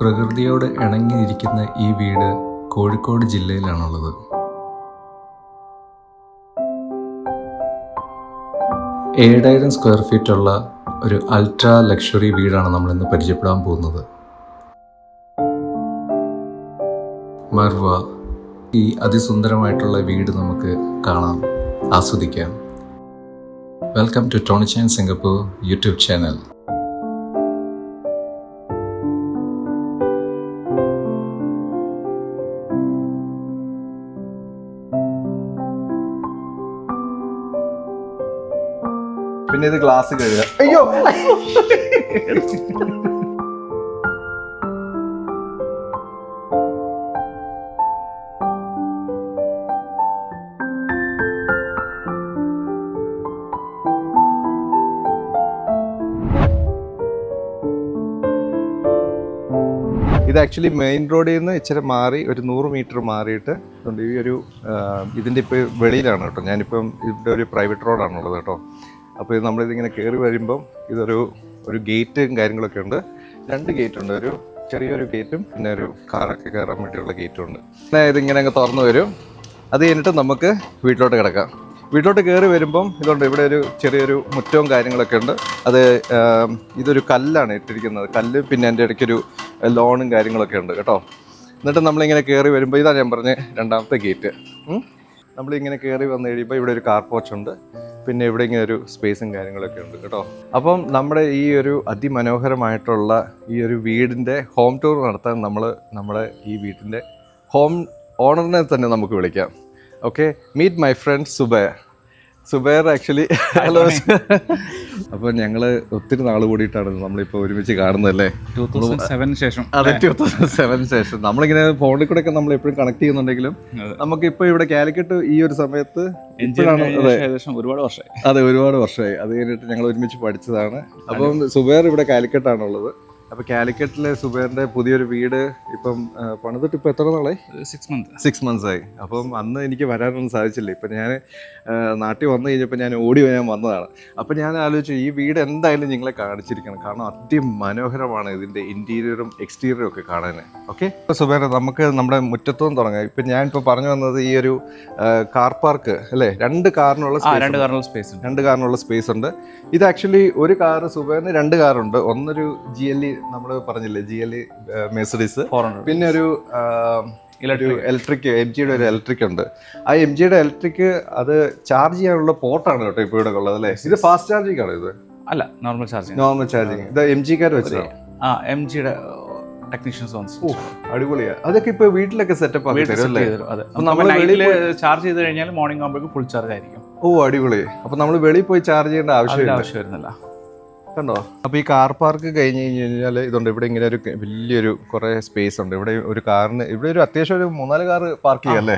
പ്രകൃതിയോട് ഇണങ്ങിയിരിക്കുന്ന ഈ വീട് കോഴിക്കോട് ജില്ലയിലാണുള്ളത്. ഏഴായിരം സ്ക്വയർ ഫീറ്റ് ഉള്ള ഒരു അൾട്രാ ലക്ഷറി വീടാണ് നമ്മൾ ഇന്ന് പരിചയപ്പെടാൻ പോകുന്നത്. മർവ ഈ അതിസുന്ദരമായിട്ടുള്ള വീട് നമുക്ക് കാണാം ആസ്വദിക്കാം. Welcome to Tonichan Singapore YouTube channel പിന്നെ ഇത് ഗ്ലാസ് കഴുകുക അയ്യോ. ഇത് ആക്ച്വലി മെയിൻ റോഡിൽ നിന്ന് ഇച്ചിരി മാറി ഒരു നൂറ് മീറ്റർ മാറിയിട്ട് ഈ ഒരു ഇതിന്റെ ഇപ്പോൾ വെളിയിലാണ് കേട്ടോ. ഞാനിപ്പം ഇവിടെ ഒരു പ്രൈവറ്റ് റോഡാണുള്ളത് കേട്ടോ. അപ്പോൾ ഇത് നമ്മളിതിങ്ങനെ കയറി വരുമ്പം ഇതൊരു ഒരു ഗേറ്റും കാര്യങ്ങളൊക്കെ ഉണ്ട്. രണ്ട് ഗേറ്റ് ഉണ്ട്. ഒരു ചെറിയൊരു ഗേറ്റും പിന്നെ ഒരു കാറൊക്കെ കയറാൻ വേണ്ടിയുള്ള ഗേറ്റും ഉണ്ട്. ഇതിങ്ങനെ അങ്ങ് തുറന്നു വരും. അത് കഴിഞ്ഞിട്ട് നമുക്ക് വീട്ടിലോട്ട് കിടക്കാം. വീട്ടിലോട്ട് കയറി വരുമ്പം ഇതുണ്ട്. ഇവിടെ ഒരു ചെറിയൊരു മുറ്റവും കാര്യങ്ങളൊക്കെ ഉണ്ട്. അത് ഇതൊരു കല്ലാണ് ഇട്ടിരിക്കുന്നത്. കല്ല് പിന്നെ എന്റെ ഇടയ്ക്കൊരു ലോണും കാര്യങ്ങളൊക്കെ ഉണ്ട് കേട്ടോ. എന്നിട്ട് നമ്മളിങ്ങനെ കയറി വരുമ്പോൾ ഇതാണ് ഞാൻ പറഞ്ഞ രണ്ടാമത്തെ ഗേറ്റ്. നമ്മളിങ്ങനെ കയറി വന്നു കഴിയുമ്പോൾ ഇവിടെ ഒരു കാർ ഉണ്ട്. പിന്നെ ഇവിടെ ഇങ്ങനെ ഒരു സ്പേസും കാര്യങ്ങളൊക്കെ ഉണ്ട് കേട്ടോ. അപ്പം നമ്മുടെ ഈ ഒരു അതിമനോഹരമായിട്ടുള്ള ഈ ഒരു വീടിന്റെ ഹോം ടൂർ നടത്താൻ നമ്മൾ നമ്മുടെ ഈ വീടിന്റെ ഹോം ഓണറിനെ തന്നെ നമുക്ക് വിളിക്കാം. Okay meet my friend Zubair Zubair actually hello അപ്പോൾ ഞങ്ങൾ ഒത്തിരി നാൾ കൂടിയിട്ടാണ് നമ്മളിപ്പോൾ ഒരുമിച്ച് കാണുന്നത് അല്ലേ തൗസൻഡ് സെവന് ശേഷം. അതെ ടൂ തൗസൻഡ് സെവൻ ശേഷം. നമ്മളിങ്ങനെ ഫോണിൽ കൂടെ ഒക്കെ നമ്മൾ എപ്പോഴും കണക്ട് ചെയ്യുന്നുണ്ടെങ്കിലും. നമുക്ക് ഇപ്പൊ ഇവിടെ കാലിക്കറ്റ് ഈ ഒരു സമയത്ത് ഏകദേശം ഒരുപാട് വർഷമായി. അതെ ഒരുപാട് വർഷമായി. അത് കഴിഞ്ഞിട്ട് ഞങ്ങൾ ഒരുമിച്ച് പഠിച്ചതാണ്. അപ്പം സുബൈർ ഇവിടെ കാലിക്കറ്റാണുള്ളത് അപ്പോൾ കാലിക്കറ്റിലെ സുബൈറിന്റെ പുതിയൊരു വീട് ഇപ്പം പണിതിട്ട് ഇപ്പോൾ എത്ര നാളായി? സിക്സ് മന്ത് സിക്സ് മന്ത്സ് ആയി. അപ്പം അന്ന് എനിക്ക് വരാനൊന്നും സാധിച്ചില്ല. ഇപ്പം ഞാൻ നാട്ടിൽ വന്നു കഴിഞ്ഞപ്പോൾ ഞാൻ ഓടി ഞാൻ വന്നതാണ്. അപ്പം ഞാൻ ആലോചിച്ചു ഈ വീട് എന്തായാലും നിങ്ങളെ കാണിച്ചിരിക്കണം. കാരണം അതിമനോഹരമാണ് ഇതിന്റെ ഇന്റീരിയറും എക്സ്റ്റീരിയറും ഒക്കെ കാണാൻ ഓക്കെ സുബേർ നമുക്ക് നമ്മുടെ മുറ്റത്തുനിന്ന് തുടങ്ങാം. ഇപ്പം ഞാൻ ഇപ്പോൾ പറഞ്ഞു വന്നത് ഈ ഒരു കാർ പാർക്ക് അല്ലേ? രണ്ട് കാറിനുള്ള രണ്ട് കാറിനുള്ള സ്പേസ് രണ്ട് കാറിനുള്ള സ്പേസ് ഉണ്ട്. ഇത് ആക്ച്വലി ഒരു കാർ സുബേറിന് രണ്ട് കാറുണ്ട്. ഒന്നൊരു ജി എൽ ഇ നമ്മൾ പറഞ്ഞില്ലേ ജി എൽ മെസഡീസ് പിന്നെ ഒരു ഇലക്ട്രിക് എം ജിയുടെ ഒരു ഇലക്ട്രിക് ഉണ്ട്. ആ എം ജിയുടെ ഇലക്ട്രിക് അത് ചാർജ് ചെയ്യാനുള്ള പോർട്ടാണ് കേട്ടോ ഇപ്പോൾ ഇവിടെ ഉള്ളത് അല്ലേ? ഇത് ഫാസ്റ്റ് ചാർജിങ് ആണോ ഇത്? അല്ല നോർമൽ ചാർജിങ് നോർമൽ ചാർജിങ് ഇത് എം ജിക്കാർ വെച്ചോ ആ എം ജിയുടെ ടെക്നീഷ്യൻസ് വന്നു അടിപൊളിയാ. അതൊക്കെ ഇപ്പൊ വീട്ടിലൊക്കെ സെറ്റപ്പ് ആക്കി ചാർജ് ചെയ്ത് കഴിഞ്ഞാൽ മോർണിംഗ് ആകുമ്പോഴേക്കും ഫുൾ ചാർജ് ആയിരിക്കും. ഓ അടിപൊളി. അപ്പൊ നമ്മൾ വെളിയിൽ പോയി ചാർജ് ചെയ്യേണ്ട ആവശ്യം ആവശ്യം വരുന്നില്ല കണ്ടോ? അപ്പോൾ ഈ കാർ പാർക്ക് കഴിഞ്ഞ് കഴിഞ്ഞ് കഴിഞ്ഞാൽ ഇതുണ്ട്. ഇവിടെ ഇങ്ങനെ ഒരു വലിയൊരു കുറേ സ്പേസ് ഉണ്ട്. ഇവിടെ ഒരു കാറിന് ഇവിടെ ഒരു അത്യാവശ്യം ഒരു മൂന്നാൽ കാർ പാർക്ക് ചെയ്യല്ലേ?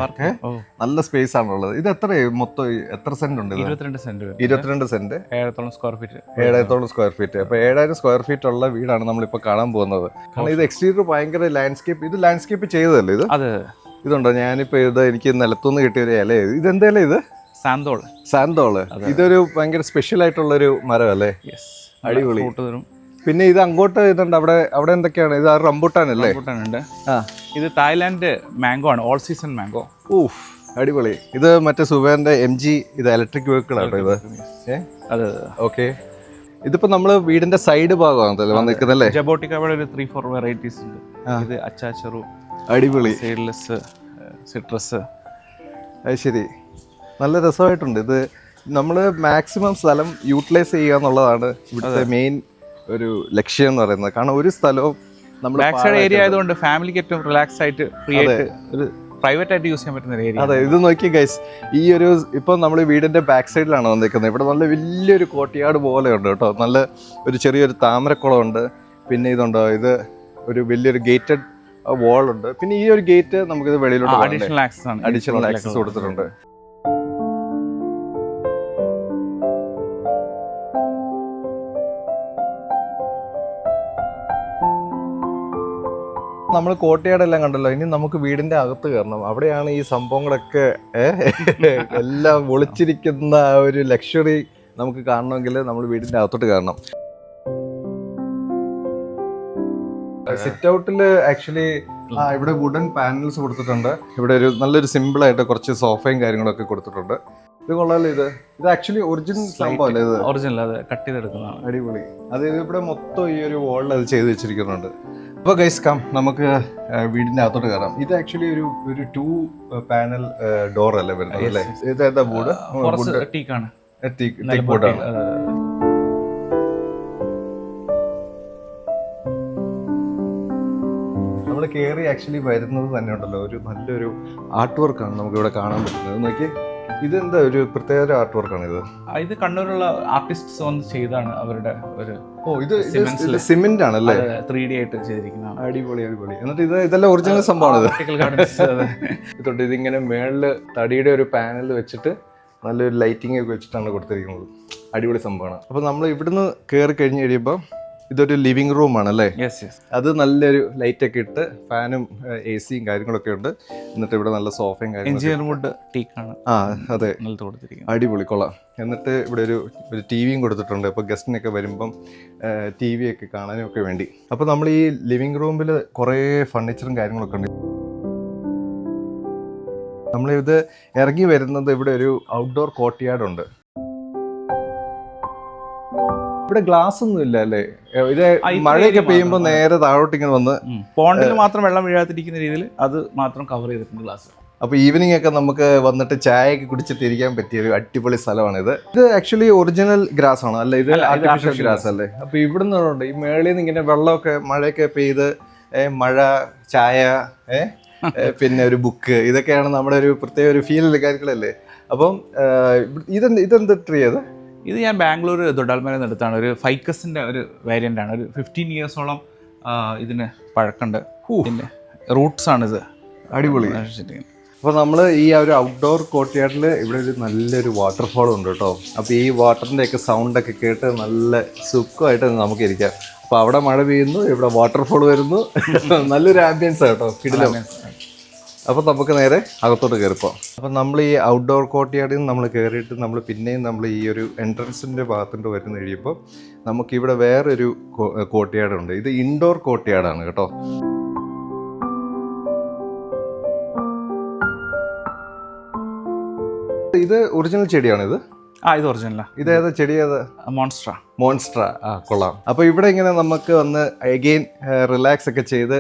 നല്ല സ്പേസ് ആണുള്ളത് ഇത് എത്ര മൊത്തം എത്ര സെന്റ് ഉണ്ട് ഇരുപത്തിരണ്ട് സെന്റ് ഇരുപത്തിരണ്ട് സെന്റ് ഏഴത്തോളം സ്ക്വയർ ഫീറ്റ് ഏഴായിരത്തോളം സ്ക്വയർ ഫീറ്റ് അപ്പോൾ ഏഴായിരം സ്ക്വയർ ഫീറ്റ് ഉള്ള വീടാണ് നമ്മളിപ്പോൾ കാണാൻ പോകുന്നത്. കാരണം ഇത് എക്സ്റ്റീരിയർ ഭയങ്കര ലാൻഡ്സ്കേപ്പ് ഇത് ലാൻഡ്സ്കേപ്പ് ചെയ്തതല്ലേ ഇത്? അതെ ഇതുണ്ടോ? ഞാനിപ്പോ ഇത് എനിക്ക് നിലത്തുനിന്ന് കിട്ടിയ ഒരു ഇല. ഇത് എന്തേലും ഇത്? സാന്തോൾ. സാന്തോൾ. ഇതൊരു ഭയങ്കര സ്പെഷ്യൽ ആയിട്ടുള്ള ഒരു മരം അല്ലേ യെസ് അടിപൊളി. ഫ്രൂട്ട് തരും. പിന്നെ ഇത് അങ്ങോട്ട് ഇതുണ്ട്. അവിടെ അവിടെ എന്തൊക്കെയാണ്? ഇത് റംബൂട്ടാൻ അല്ലേ? ഉണ്ട് ആ. ഇത് തായ്ലാന്റ് മാംഗോ ആണ്. ഓൾ സീസൺ മാംഗോ ഊഫ് അടിപൊളി. ഇത് മറ്റേ സുബേറിന്റെ എം ജി ഇത് ഇലക്ട്രിക് വെഹിക്കിൾ ആട്ടോ ഇത്? ഏ? അതെ ഓക്കെ ഇതിപ്പോ നമ്മൾ വീടിന്റെ സൈഡ് ഭാഗമാണ് വന്നിരിക്കുന്നല്ലേ ജബോട്ടിക്ക അവിടെ ഒരു ത്രീ ഫോർ വെറൈറ്റീസ് ഉണ്ട്. ഇത് അച്ചാച്ചറു അടിപൊളി. സീഡ്ലെസ് സിട്രസ് അത് ശരി. നല്ല രസമായിട്ടുണ്ട് ഇത്. നമ്മൾ മാക്സിമം സ്ഥലം യൂട്ടിലൈസ് ചെയ്യുക എന്നുള്ളതാണ് ഇവിടുത്തെ മെയിൻ ഒരു ലക്ഷ്യം എന്ന് പറയുന്നത്. കാരണം ഒരു സ്ഥലവും നമ്മൾ ബാക്ക് സൈഡ് ഏരിയ ആയതുകൊണ്ട് ഫാമിലിക്ക് ഏറ്റവും റിലാക്സ് ആയിട്ട് ഫ്രീ ആയിട്ട് ഒരു പ്രൈവറ്റ് ആയിട്ട് യൂസ് ചെയ്യാൻ പറ്റുന്ന ഏരിയ അതെ ഇത് നോക്കി ഗൈസ് ഈ ഒരു ഇപ്പൊ നമ്മൾ വീടിന്റെ ബാക്ക് സൈഡിലാണ് വന്നിരിക്കുന്നത്. ഇവിടെ നല്ല വലിയൊരു കോട്ടയാട് പോലെ ഉണ്ട് കേട്ടോ. നല്ല ഒരു ചെറിയൊരു താമരക്കുളം ഉണ്ട് പിന്നെ ഇതുണ്ടോ ഇത് ഒരു വലിയൊരു ഗേറ്റഡ് വാൾ ഉണ്ട്. പിന്നെ ഈ ഒരു ഗേറ്റ് നമുക്കിത് വെളിയിലോട്ട് അഡീഷണൽ ആക്സസ് ആണ്. അഡീഷണൽ ആക്സസ് കൊടുത്തിട്ടുണ്ട്. നമ്മൾ കോട്ടയാടെല്ലാം കണ്ടല്ലോ. ഇനി നമുക്ക് വീടിന്റെ അകത്ത് കയറണം. അവിടെയാണ് ഈ സംഭവങ്ങളൊക്കെ എല്ലാം ഒളിച്ചിരിക്കുന്ന ആ ഒരു ലക്ഷറി നമുക്ക് കാണണമെങ്കിൽ നമ്മൾ വീടിന്റെ അകത്തോട്ട് കയറണം. സിറ്റ് ഔട്ടിൽ ആക്ച്വലി ആ ഇവിടെ വുഡൻ പാനൽസ് കൊടുത്തിട്ടുണ്ട്. ഇവിടെ ഒരു നല്ലൊരു സിമ്പിൾ ആയിട്ട് കുറച്ച് സോഫയും കാര്യങ്ങളൊക്കെ കൊടുത്തിട്ടുണ്ട്. ഇത് കൊള്ളാലോ ഇത്. ഇത് ആക്ച്വലി ഒറിജിനൽ സംഭവമല്ലേ ഇത്? ഒറിജിനൽ അത് കട്ട് ചെയ്തെടുക്കുന്നതാണ്. അടിപൊളി. അത് ഇവിടെ മൊത്തം ഈ ഒരു വോളിൽ അത് ചെയ്ത് വെച്ചിരിക്കുന്നുണ്ട്. അപ്പോൾ ഗൈസ് കം നമുക്ക് വീടിന്റെ അകത്തോട്ട് കയറാം. ഇത് ആക്ച്വലി ഒരു ഒരു ടു പാനൽ ഡോർ അല്ലേ വരുന്നത് അല്ലേ? ഇത് എന്താ ബോർഡ് ടീക്കാണ് ബോർഡാണ് നമ്മൾ കയറി ആക്ച്വലി വരുന്നത് തന്നെ ഉണ്ടല്ലോ. ഒരു നല്ലൊരു ആർട്ട് വർക്കാണ് നമുക്ക് ഇവിടെ കാണാൻ പറ്റുന്നത്. നോക്കി ഇതെന്താ ഒരു പ്രത്യേക ആർട്ട് വർക്കാണ് ഇത്? ഇത് കണ്ണൂരുള്ള ആർട്ടിസ്റ്റ്സ് വന്ന് ചെയ്താണ് അവരുടെ ഒരു ഓ ഇത്. സിമെന്റ് ആണല്ലേ ത്രീ ഡി ആയിട്ട് ചെയ്തിരിക്കുന്നതാണ് അടിപൊളി അടിപൊളി. എന്നിട്ട് ഇത് ഇതെല്ലാം ഒറിജിനൽ സംഭവമാണ് ഇതുകൊണ്ട് ഇതിങ്ങനെ മേളിൽ തടിയുടെ ഒരു പാനൽ വെച്ചിട്ട് നല്ലൊരു ലൈറ്റിംഗ് ഒക്കെ വെച്ചിട്ടാണ് കൊടുത്തിരിക്കുന്നത്. അടിപൊളി സംഭവമാണ്. അപ്പോൾ നമ്മൾ ഇവിടുന്ന് കയറി കഴിഞ്ഞ് കഴിയുമ്പോൾ ഇതൊരു ലിവിംഗ് റൂം ആണ് അല്ലേ യെസ് യെസ് അത് നല്ലൊരു ലൈറ്റ് ഒക്കെ ഇട്ട് ഫാനും എ സിയും കാര്യങ്ങളൊക്കെ ഉണ്ട്. എന്നിട്ട് ഇവിടെ നല്ല സോഫയും കാര്യങ്ങളും ആ അതെ. അടിപൊളി കൊള്ളാം. എന്നിട്ട് ഇവിടെ ഒരു ഒരു ടി വിയും കൊടുത്തിട്ടുണ്ട്. അപ്പോൾ ഗസ്റ്റിനൊക്കെ വരുമ്പം ടി വി ഒക്കെ കാണാനും ഒക്കെ വേണ്ടി. അപ്പോൾ നമ്മൾ ഈ ലിവിംഗ് റൂമിൽ കുറേ ഫർണിച്ചറും കാര്യങ്ങളൊക്കെ ഉണ്ട്. നമ്മളിത് ഇറങ്ങി വരുന്നത് ഇവിടെ ഒരു ഔട്ട്ഡോർ കോർട്ട് ഉണ്ട്. ഇവിടെ ഗ്ലാസ് ഒന്നും ഇല്ല അല്ലേ? ഇത് മഴയൊക്കെ. പെയ്യുമ്പോൾ നേരെ താഴോട്ട് ഇങ്ങനെ വന്ന് പോണ്ടിൽ മാത്രം വെള്ളം വീഴാതിരിക്കുന്ന രീതിയിൽ അത് മാത്രം കവർ ചെയ്തിട്ടുണ്ട് ഗ്ലാസ് അപ്പൊ ഈവനിങ് ഒക്കെ നമുക്ക് വന്നിട്ട് ചായ ഒക്കെ കുടിച്ചിട്ട് ഇരിക്കാൻ പറ്റിയ ഒരു അടിപൊളി സ്ഥലമാണ് ഇത് ഇത് ആക്ച്വലി ഒറിജിനൽ ഗ്രാസ് ആണ്. അല്ല ഇത് ആർട്ടിഫിഷ്യൽ ഗ്രാസ് അല്ലേ? അപ്പൊ ഇവിടെ നിന്ന് ഈ മേളിൽ നിന്ന് ഇങ്ങനെ വെള്ളമൊക്കെ മഴയൊക്കെ പെയ്ത് മഴ ചായ പിന്നെ ഒരു ബുക്ക് ഇതൊക്കെയാണ് നമ്മുടെ ഒരു പ്രത്യേക ഒരു ഫീൽ കാര്യങ്ങളല്ലേ? അപ്പം ഇതെന്ത് ഇതെന്ത് ട്രീ അത്? ഇത് ഞാൻ ബാംഗ്ലൂർ ദൊഡാൽമരയിൽ നിന്ന് ഒരു ഫൈക്കസിന്റെ ഒരു വേരിയന്റ് ആണ്. ഒരു ഫിഫ്റ്റീൻ ഇയേഴ്സോളം ഇതിന് പഴക്കമുണ്ട്. പിന്നെ റൂട്ട്സ് ആണിത് അടിപൊളി. അപ്പോൾ നമ്മൾ ഈ ഒരു ഔട്ട്ഡോർ കോർട്ട്യാർഡിൽ ഇവിടെ ഒരു നല്ലൊരു വാട്ടർഫോൾ ഉണ്ട് കേട്ടോ അപ്പോൾ ഈ വാട്ടറിന്റെയൊക്കെ സൗണ്ടൊക്കെ കേട്ട് നല്ല സുഖമായിട്ട് നമുക്ക് ഇരിക്കാം. അപ്പോൾ അവിടെ മഴ പെയ്യുന്നു ഇവിടെ വാട്ടർഫോൾ വരുന്നു. നല്ലൊരു ആംബിയൻസ് ആണ് കേട്ടോ കിടിലം. അപ്പോൾ നമുക്ക് നേരെ അകത്തോട്ട് കയറിപ്പോ അപ്പോൾ നമ്മൾ ഈ ഔട്ട്ഡോർ കോർട്ട്യാർഡിൽ നിന്ന് നമ്മൾ കയറിയിട്ട് നമ്മൾ പിന്നെയും നമ്മൾ ഈ ഒരു എൻട്രൻസിന്റെ ഭാഗത്തോട്ട് വരുന്ന കഴിയുമ്പോൾ നമുക്കിവിടെ വേറൊരു കോർട്ട്യാർഡ് ഉണ്ട്. ഇത് ഇൻഡോർ കോർട്ട്യാർഡാണ് കേട്ടോ. ഇത് ഒറിജിനൽ ചെടിയാണ് ഇത്? ആ ഇത് ഒറിജിനലാ ഇത് ഏതാ ചെടി ഏതാ? മോൺസ്ട്ര മോൺസ്ട്ര ആ. കൊള്ളാം. അപ്പോൾ ഇവിടെ ഇങ്ങനെ നമുക്ക് വന്ന് അഗെയിൻ റിലാക്സ് ഒക്കെ ചെയ്ത്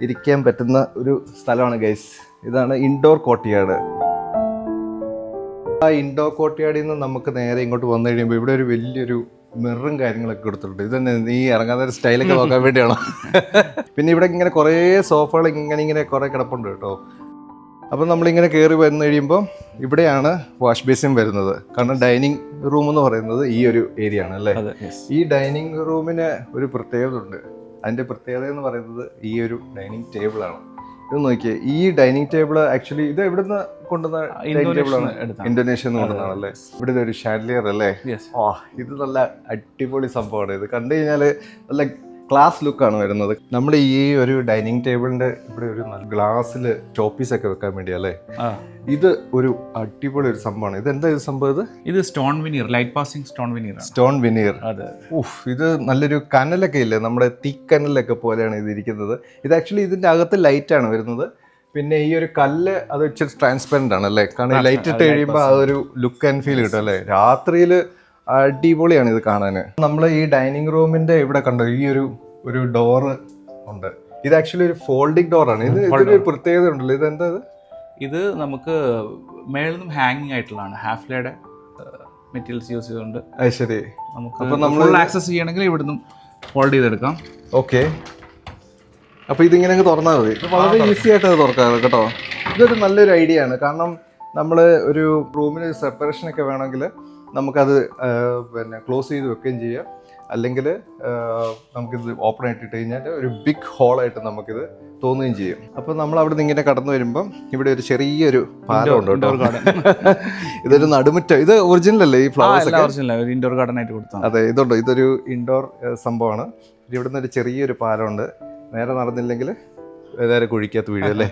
ഇരിക്കാൻ പറ്റുന്ന ഒരു സ്ഥലമാണ് ഗൈസ് ഇതാണ് ഇൻഡോർ കോട്ടിയാട് ആ ഇൻഡോർ കോട്ടിയാടിൽ നിന്ന് നമുക്ക് നേരെ ഇങ്ങോട്ട് വന്നു കഴിയുമ്പോൾ ഇവിടെ ഒരു വലിയൊരു മിററും കാര്യങ്ങളൊക്കെ കൊടുത്തിട്ടുണ്ട്. ഇത് തന്നെ നീ ഇറങ്ങാത്ത ഒരു സ്റ്റൈലൊക്കെ നോക്കാൻ വേണ്ടിയാണോ? പിന്നെ ഇവിടെ ഇങ്ങനെ കുറേ സോഫകൾ ഇങ്ങനെ ഇങ്ങനെ കുറേ കിടപ്പുണ്ട് കേട്ടോ. അപ്പം നമ്മളിങ്ങനെ കയറി വന്നു കഴിയുമ്പോൾ ഇവിടെയാണ് വാഷ് ബേസിൻ വരുന്നത്. കാരണം ഡൈനിങ് റൂം എന്ന് പറയുന്നത് ഈ ഒരു ഏരിയ ആണ് അല്ലേ? ഈ ഡൈനിങ് റൂമിന് ഒരു പ്രത്യേകത ഉണ്ട് അതിന്റെ പ്രത്യേകത എന്ന് പറയുന്നത് ഈ ഒരു ഡൈനിങ് ടേബിൾ ആണ് ഇത് നോക്കിയേ ഈ ഡൈനിങ് ടേബിൾ ആക്ച്വലി ഇത് എവിടുന്ന് കൊണ്ടുവന്ന ഡൈനിങ് എടുത്താണ്. ഇന്തോനേഷ്യ കൊണ്ടുവന്നാണല്ലേ ഇവിടെ ഒരു ഷാൻലിയർ അല്ലേ ഓ ഇത് നല്ല അടിപൊളി സംഭവമാണ്. ഇത് കണ്ടു കഴിഞ്ഞാൽ നല്ല ക്ലാസ് ലുക്കാണ് വരുന്നത്. നമ്മൾ ഈ ഒരു ഡൈനിങ് ടേബിളിന്റെ ഇവിടെ ഒരു ഗ്ലാസ്സിൽ ചോപ്പീസ് ഒക്കെ വെക്കാൻ വേണ്ടി അല്ലേ? ഇത് ഒരു അടിപൊളി ഒരു സംഭവമാണ്. ഇത് എന്താ ഇത് സംഭവം ഇത്? ഇത് stone veneer light passing stone veneer stone veneer അതെ ഉഫ് ഇത് നല്ലൊരു കനലൊക്കെ ഇല്ലേ? നമ്മുടെ തീക്കനലൊക്കെ പോലെയാണ് ഇത് ഇരിക്കുന്നത്. ഇത് ആക്ച്വലി ഇതിന്റെ അകത്ത് ലൈറ്റ് ആണ് വരുന്നത്. പിന്നെ ഈ ഒരു കല്ല് അത് ഇച്ചിരി ട്രാൻസ്പെറന്റ് ആണ് അല്ലേ? കാരണം ലൈറ്റ് ഇട്ട് കഴിയുമ്പോൾ അതൊരു ലുക്ക് ആൻഡ് ഫീൽ കിട്ടും അല്ലേ? രാത്രിയിൽ അടിപൊളിയാണ് ഇത് കാണാൻ. നമ്മൾ ഈ ഡൈനിങ് റൂമിന്റെ ഇവിടെ കണ്ടോ ഈ ഒരു ഒരു ഡോർ ഉണ്ട്. ഇത് ആക്ച്വലി ഒരു ഫോൾഡിംഗ് ആണ്. ഇത് ഇതിനൊരു പ്രത്യേകത ഉണ്ടല്ലോ. ഇത് എന്താ ഇത്? നമുക്ക് മേളിൽ നിന്നും ഹാങ്ങിങ് ആയിട്ടുള്ളതാണ്. ഹാഫ്ലയുടെ മെറ്റീരിയൽസ് യൂസ് ചെയ്തുകൊണ്ട് അത് ശരി. നമുക്ക് അപ്പോൾ നമ്മൾ ആക്സസ് ചെയ്യണമെങ്കിൽ ഇവിടുന്ന് ഫോൾഡ് ചെയ്തെടുക്കാം. ഓക്കെ അപ്പോൾ ഇതിങ്ങനെ അങ്ങ് തുറന്നാൽ മതി. വളരെ ഈസി ആയിട്ട് അത് തുറക്കാം കേട്ടോ. ഇതൊരു നല്ലൊരു ഐഡിയ ആണ്. കാരണം നമ്മൾ ഒരു റൂമിന് സെപ്പറേഷൻ ഒക്കെ വേണമെങ്കിൽ നമുക്കത് പിന്നെ ക്ലോസ് ചെയ്ത് വെക്കുകയും ചെയ്യാം. അല്ലെങ്കിൽ നമുക്കിത് ഓപ്പൺ ആയിട്ട് ഇട്ട് കഴിഞ്ഞാൽ ഒരു ബിഗ് ഹോളായിട്ട് നമുക്കിത് തോന്നുകയും ചെയ്യും. അപ്പോൾ നമ്മൾ അവിടെ നിന്ന് ഇങ്ങനെ കടന്നു വരുമ്പം ഇവിടെ ഒരു ചെറിയൊരു പാലമുണ്ട് ഇതൊരു നടുമുറ്റം. ഇത് ഒറിജിനൽ അല്ലേ ഈ ഫ്ലവേഴ്സ് ഒരു ഇൻഡോർ ഗാർഡൻ ആയിട്ട് കൊടുത്താൽ അതെ ഇതുണ്ടോ. ഇതൊരു ഇൻഡോർ സംഭവമാണ്. ഇവിടുന്ന് ഒരു ചെറിയൊരു പാലമുണ്ട്. നേരെ നടന്നില്ലെങ്കിൽ നേരെ കുഴിക്കകത്ത് വീഴും അല്ലേ?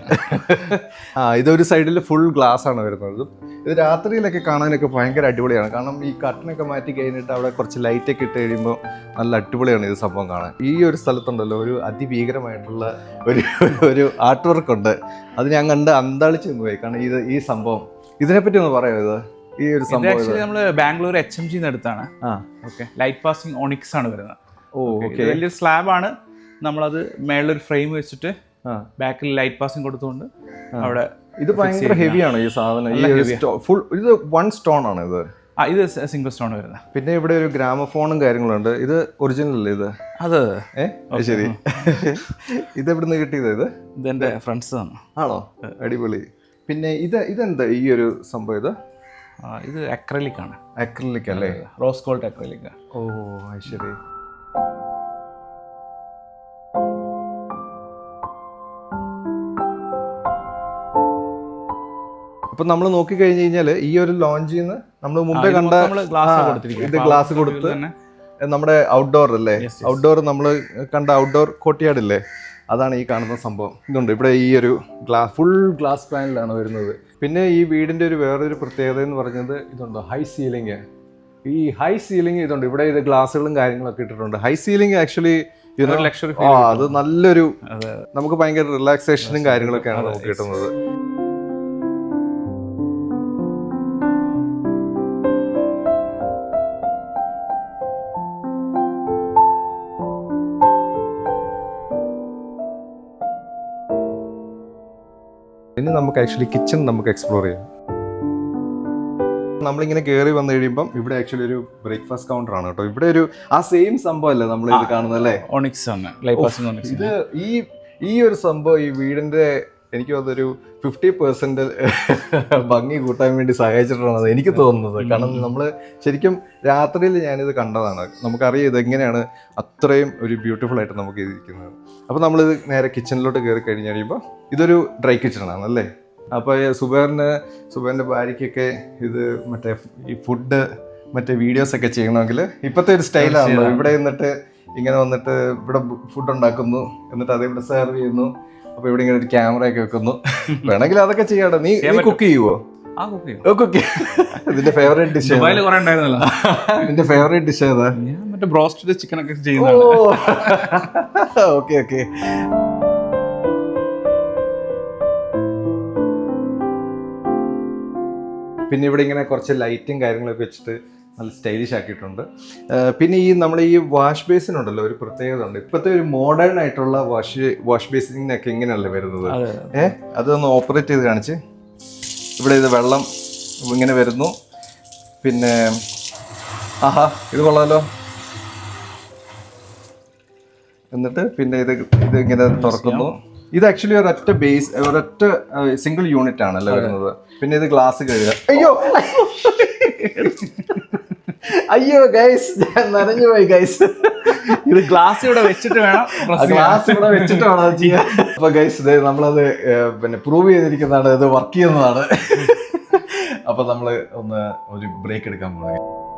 ആ ഇതൊരു സൈഡിൽ ഫുൾ ഗ്ലാസ് ആണ് വരുന്നത്. ഇത് രാത്രിയിലൊക്കെ കാണാനൊക്കെ ഭയങ്കര അടിപൊളിയാണ്. കാരണം ഈ കട്ടനൊക്കെ മാറ്റി കഴിഞ്ഞിട്ട് അവിടെ കുറച്ച് ലൈറ്റൊക്കെ ഇട്ട് കഴിയുമ്പോൾ നല്ല അടിപൊളിയാണ് ഇത് സംഭവം കാണാൻ. ഈ ഒരു സ്ഥലത്തുണ്ടല്ലോ ഒരു അതിഭീകരമായിട്ടുള്ള ഒരു ഒരു ആർട്ട് വർക്ക് ഉണ്ട്. അത് ഞാൻ കണ്ട് അന്താളിച്ച് പോയി കാരണം ഇത് ഈ സംഭവം. ഇതിനെപ്പറ്റി ഒന്ന് പറയാം ഇത്? ഈ ഒരു സംഭവം. നമ്മൾ ബാംഗ്ലൂർ എച്ച് എം ജിന്ന് അടുത്താണ്. ആ. ഓക്കെ ലൈറ്റ് പാസിംഗ് ഓണിക്സ് ആണ് വരുന്നത്. ഓ വലിയൊരു സ്ലാബാണ് നമ്മളത് മേളിലൊരു ഫ്രെയിം വെച്ചിട്ട് ബാക്കിൽ ലൈറ്റ് പാസിംഗ് കൊടുത്തുകൊണ്ട് അവിടെ ഇത് ഭയങ്കര ഹെവിയാണ് ഈ സാധനം. ഈ ഫുൾ ഇത് വൺ സ്റ്റോൺ ആണ് ഇത്. ആ ഇത് സിംഗിൾ സ്റ്റോൺ വരുന്നത്. പിന്നെ ഇവിടെ ഒരു ഗ്രാമഫോണും കാര്യങ്ങളുണ്ട്. ഇത് ഒറിജിനൽ അല്ലേ ഇത്? അത്. ഏ? ശരി. ഇത് എവിടുന്ന് കിട്ടിയത് ഇത്? എന്റെ ഫ്രണ്ട്സ് ആണ്. ആണോ? അടിപൊളി. പിന്നെ ഇത് ഇതെന്താ ഈ ഒരു സംഭവം ഇത്? ഇത് അക്രലിക് ആണ്. അക്രലിക് അല്ലേ? റോസ് ഗോൾഡ് അക്രലിക് ഓ ശരി. അപ്പൊ നമ്മൾ നോക്കി കഴിഞ്ഞു കഴിഞ്ഞാൽ ഈ ഒരു ലോഞ്ചിൽ നിന്ന് നമ്മൾ മുമ്പേ കണ്ട ഇത് ഗ്ലാസ് കൊടുത്ത് നമ്മുടെ ഔട്ട്ഡോർ അല്ലേ. ഔട്ട്ഡോർ നമ്മൾ കണ്ട ഔട്ട്ഡോർ കോട്ടിയാട് ഇല്ലേ? അതാണ് ഈ കാണുന്ന സംഭവം. ഇതുണ്ട്. ഇവിടെ ഈ ഒരു ഗ്ലാസ് ഫുൾ ഗ്ലാസ് പാനലാണ് വരുന്നത്. പിന്നെ ഈ വീടിന്റെ ഒരു വേറൊരു പ്രത്യേകത എന്ന് പറഞ്ഞത് ഇതുണ്ട്. ഹൈ സീലിംഗ് ഈ ഹൈ സീലിംഗ് ഇതുണ്ട്. ഇവിടെ ഇത് ഗ്ലാസുകളും കാര്യങ്ങളൊക്കെ ഇട്ടിട്ടുണ്ട്. ഹൈ സീലിംഗ് ആക്ച്വലി ലക്ഷറി അത് നല്ലൊരു നമുക്ക് ഭയങ്കര റിലാക്സേഷനും കാര്യങ്ങളൊക്കെയാണ് നമുക്ക് കിട്ടുന്നത്. നമുക്ക് ആക്ച്വലി കിച്ചൺ നമുക്ക് എക്സ്പ്ലോർ ചെയ്യാം. നമ്മളിങ്ങനെ കയറി വന്നു കഴിയുമ്പം ഇവിടെ ആക്ച്വലി ഒരു ബ്രേക്ക്ഫാസ്റ്റ് കൗണ്ടർ ആണ് കേട്ടോ. ഇവിടെ ഒരു ആ സെയിം സംഭവം അല്ലേ? നമ്മൾ ഇത് കാണുന്നത് അല്ലേ ഓണിക്സ് ഇത് ഈ ഈ ഒരു സംഭവം ഈ വീടിന്റെ എനിക്ക് അതൊരു ഫിഫ്റ്റി പെർസെന്റ് ഭംഗി കൂട്ടാൻ വേണ്ടി സഹായിച്ചിട്ടാണ് എനിക്ക് തോന്നുന്നത്. കാരണം നമ്മൾ ശരിക്കും രാത്രിയിൽ ഞാനിത് കണ്ടതാണ്. നമുക്കറിയാം ഇതെങ്ങനെയാണ് അത്രയും ഒരു ബ്യൂട്ടിഫുൾ ആയിട്ട് നമുക്ക് ഇരിക്കുന്നത്. അപ്പോൾ നമ്മളിത് നേരെ കിച്ചണിലോട്ട് കയറി കഴിഞ്ഞ് കഴിയുമ്പോൾ ഇതൊരു ഡ്രൈ കിച്ചണാണ് അല്ലേ? അപ്പോൾ സുബേറിന് സുബേറിന്റെ ഭാര്യയ്ക്കൊക്കെ ഇത് മറ്റേ ഈ ഫുഡ് മറ്റേ വീഡിയോസ് ഒക്കെ ചെയ്യണമെങ്കിൽ ഇപ്പോഴത്തെ ഒരു സ്റ്റൈലാണല്ലോ ഇവിടെ നിന്നിട്ട് ഇങ്ങനെ വന്നിട്ട് ഇവിടെ ഫുഡ് ഉണ്ടാക്കുന്നു എന്നിട്ട് അതേപോലെ ഇവിടെ സെർവ് ചെയ്യുന്നു. അപ്പൊ ഇവിടെ ഇങ്ങനെ ഒരു ക്യാമറ ഒക്കെ വെക്കുന്നു. വേണമെങ്കിൽ അതൊക്കെ ചെയ്യാട്ടോ. നീ നീ കുക്ക് ചെയ്യുവോ? നിന്റെ ഫേവറേറ്റ് ഡിഷ് നിന്റെ ഫേവറേറ്റ് ഡിഷ് ഏതാ? ഞാൻ മറ്റേ ബ്രോസ്റ്റഡ് ചിക്കൻ ഒക്കെ ഓ. ചെയ്യുന്നതാണ് ഓക്കെ ഓക്കെ. പിന്നെ ഇവിടെ ഇങ്ങനെ കുറച്ച് ലൈറ്റും കാര്യങ്ങളൊക്കെ വെച്ചിട്ട് നല്ല സ്റ്റൈലിഷ് ആക്കിയിട്ടുണ്ട്. പിന്നെ ഈ നമ്മൾ ഈ വാഷ് ബേസിൻ ഉണ്ടല്ലോ ഒരു പ്രത്യേകത ഉണ്ട്. ഇപ്പോഴത്തെ ഒരു മോഡേൺ ആയിട്ടുള്ള വാഷ് വാഷ് ബേസിനൊക്കെ ഇങ്ങനെയല്ലേ വരുന്നത്? ഏഹ് അതൊന്ന് ഓപ്പറേറ്റ് ചെയ്ത് കാണിച്ച്. ഇവിടെ ഇത് വെള്ളം ഇങ്ങനെ വരുന്നു. പിന്നെ ആഹാ ഇത് കൊള്ളാലോ. എന്നിട്ട് പിന്നെ ഇത് ഇത് ഇങ്ങനെ തുറക്കുന്നു. ഇത് ആക്ച്വലി ഒരൊറ്റ ബേസ് ഒരൊറ്റ സിംഗിൾ യൂണിറ്റ് ആണല്ലേ വരുന്നത്. പിന്നെ ഇത് ഗ്ലാസ് കഴുകുക. അയ്യോ! അയ്യോ ഗൈസ് ഞാൻ നനഞ്ഞു പോയി ഗൈസ് ഇത് ഗ്ലാസ് ഇവിടെ വെച്ചിട്ട് വേണം ഗ്ലാസ് ഇവിടെ വെച്ചിട്ട് വേണം അത് ചെയ്യാൻ. അപ്പൊ ഗൈസ് ഇത് നമ്മളത് പിന്നെ പ്രൂവ് ചെയ്തിരിക്കുന്നതാണ് ഇത് വർക്ക് ചെയ്യുന്നതാണ്. അപ്പൊ നമ്മൾ ഒന്ന് ഒരു ബ്രേക്ക് എടുക്കാൻ പോകുന്നത്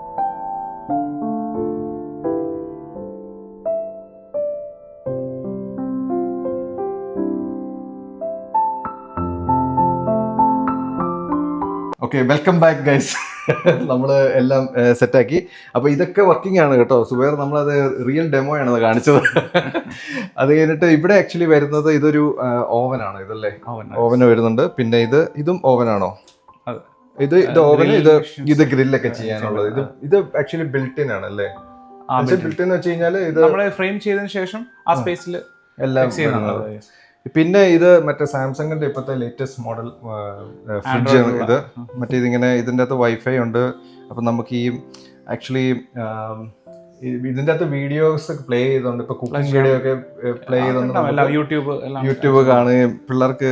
ഓക്കെ വെൽക്കം ബാക്ക് ഗൈസ് നമ്മൾ എല്ലാം സെറ്റാക്കി. അപ്പോൾ ഇതൊക്കെ വർക്കിംഗ് ആണ് കേട്ടോ. സുബേർ നമ്മളത് റിയൽ ഡെമോ ആണ് കാണിച്ചത്. അത് കഴിഞ്ഞിട്ട് ഇവിടെ ആക്ച്വലി വരുന്നത് ഇതൊരു ഓവനാണ് ഇതല്ലേ? ഓവൻ വരുന്നുണ്ട്. പിന്നെ ഇത് ഇതും ഓവനാണോ. ഇത് ഇത് ഓവൻ ഇത് ഇത് ഗ്രില്ലൊക്കെ ചെയ്യാനുള്ളത്. ഇത് ഇത് ആക്ച്വലി ബിൽറ്റിൻ ആണ് അല്ലേ? ആ, ബിൽറ്റിൻ എന്ന് വെച്ച് കഴിഞ്ഞാൽ ഇത് നമ്മൾ ഫ്രെയിം ചെയ്തതിന് ശേഷം ആ സ്പേസിൽ എല്ലാം. പിന്നെ ഇത് മറ്റേ സാംസങ്ങിന്റെ ഇപ്പോഴത്തെ ലേറ്റസ്റ്റ് മോഡൽ ഫ്രിഡ്ജ് ആണ് ഇത്. മറ്റേ ഇതിങ്ങനെ ഇതിന്റെ അകത്ത് വൈഫൈ ഉണ്ട്. അപ്പം നമുക്ക് ഈ ആക്ച്വലി ഇതിന്റെ അകത്ത് വീഡിയോസ് പ്ലേ ചെയ്തുകൊണ്ട് ഇപ്പൊ കുക്കിംഗ് വീഡിയോ ഒക്കെ പ്ലേ ചെയ്തുകൊണ്ട് യൂട്യൂബ് യൂട്യൂബ് കാണുകയും പിള്ളേർക്ക്